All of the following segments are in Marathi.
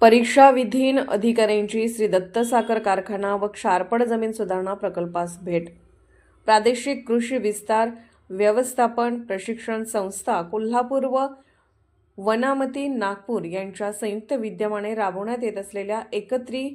परीक्षा विधीन अधिकाऱ्यांची श्री दत्त साखर कारखाना व क्षारपड जमीन सुधारणा प्रकल्पास भेट. प्रादेशिक कृषी विस्तार व्यवस्थापन प्रशिक्षण संस्था कोल्हापूर व वनामती नागपूर यांच्या संयुक्त विद्यमाने राबवण्यात येत असलेल्या एकत्री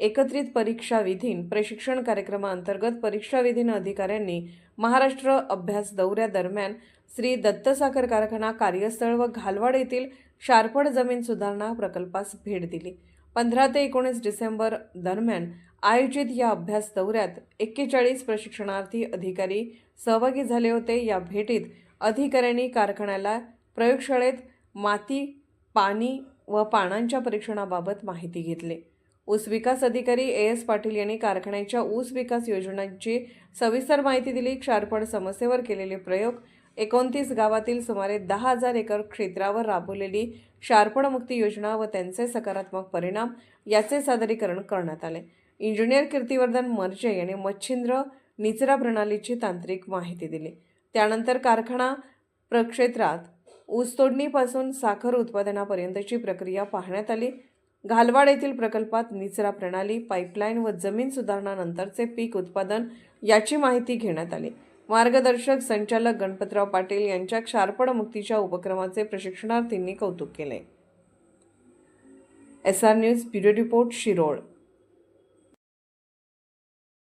एकत्रित परीक्षा विधीन प्रशिक्षण कार्यक्रमाअंतर्गत परीक्षा विधीन अधिकाऱ्यांनी महाराष्ट्र अभ्यास दौऱ्यादरम्यान श्री दत्त साखर कारखाना कार्यस्थळ व घालवाड येथील शारपड जमीन सुधारणा प्रकल्पास भेट दिली. पंधरा ते एकोणीस डिसेंबर दरम्यान आयोजित या अभ्यास दौऱ्यात एक्केचाळीस प्रशिक्षणार्थी अधिकारी सहभागी झाले होते. या भेटीत अधिकाऱ्यांनी कारखान्याला प्रयोगशाळेत माती पाणी व पानांच्या परीक्षणाबाबत माहिती घेतली. ऊस विकास अधिकारी ए एस पाटील यांनी कारखान्याच्या ऊस विकास योजनांची सविस्तर माहिती दिली. क्षारपड समस्येवर केलेले प्रयोग एकोणतीस गावातील सुमारे दहा हजार एकर क्षेत्रावर राबवलेली क्षारपणमुक्ती योजना व त्यांचे सकारात्मक परिणाम याचे सादरीकरण करण्यात आले. इंजिनियर कीर्तिवर्धन मर्जे यांनी मच्छिंद्र निचरा प्रणालीची तांत्रिक माहिती दिली. त्यानंतर कारखाना प्रक्षेत्रात ऊसतोडणीपासून साखर उत्पादनापर्यंतची प्रक्रिया पाहण्यात आली. घालवाड येथील प्रकल्पात निचरा प्रणाली पाईपलाईन व जमीन सुधारणानंतरचे पीक उत्पादन याची माहिती घेण्यात आली. मार्गदर्शक संचालक गणपतराव पाटील यांच्या क्षारपड मुक्तीच्या उपक्रमाचे प्रशिक्षणार्थींनी कौतुक केले. S R news bureau report Shirol.